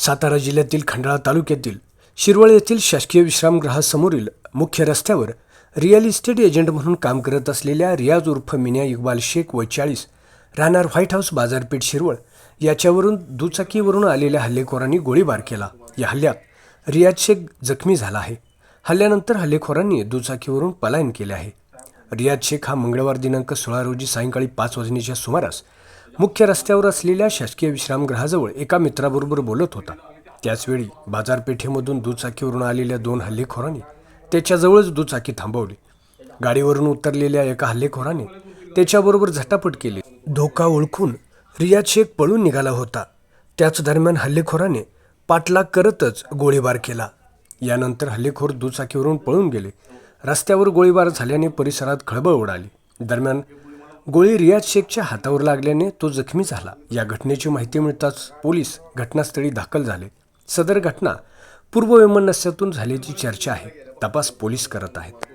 सातारा जिल्ह्यातील खंडाळा तालुक्यातील शिरवळ येथील शासकीय विश्रामगृहासमोरील मुख्य रस्त्यावर रिअल इस्टेट एजंट म्हणून काम करत असलेल्या रियाज उर्फ मिन्या इक्बाल शेख व चाळीस राहणार व्हाईट हाऊस बाजारपेठ शिरवळ याच्यावरून दुचाकीवरून आलेल्या हल्लेखोरांनी गोळीबार केला. या हल्ल्यात रियाज शेख जखमी झाला आहे. हल्ल्यानंतर हल्लेखोरांनी दुचाकीवरून पलायन केले आहे. रियाज शेख हा मंगळवार दिनांक सोळा रोजी सायंकाळी पाच वाजण्याच्या सुमारास मुख्य रस्त्यावर असलेल्या शासकीय विश्रामगृहाजवळ एका मित्राबरोबर बोलत होता. त्याचवेळी बाजारपेठेमधून दुचाकीवरून आलेल्या दोन हल्लेखोरांनी त्याच्याजवळच दुचाकी थांबवली. गाडीवरून उतरलेल्या एका हल्लेखोराने त्याच्याबरोबर झटापट केली. धोका ओळखून रियाज शेख पळून निघाला होता. त्याच दरम्यान हल्लेखोराने पाठलाग करतच गोळीबार केला. यानंतर हल्लेखोर दुचाकीवरून पळून गेले. रस्त्यावर गोळीबार झाल्याने परिसरात खळबळ उडाली. दरम्यान गोळी रियाज शेखच्या हातावर लागल्याने तो जखमी झाला. या घटनेची माहिती मिळताच पोलीस घटनास्थळी दाखल झाले. सदर घटना पूर्ववैमनस्यातून झाल्याची चर्चा आहे. तपास पोलीस करत आहेत.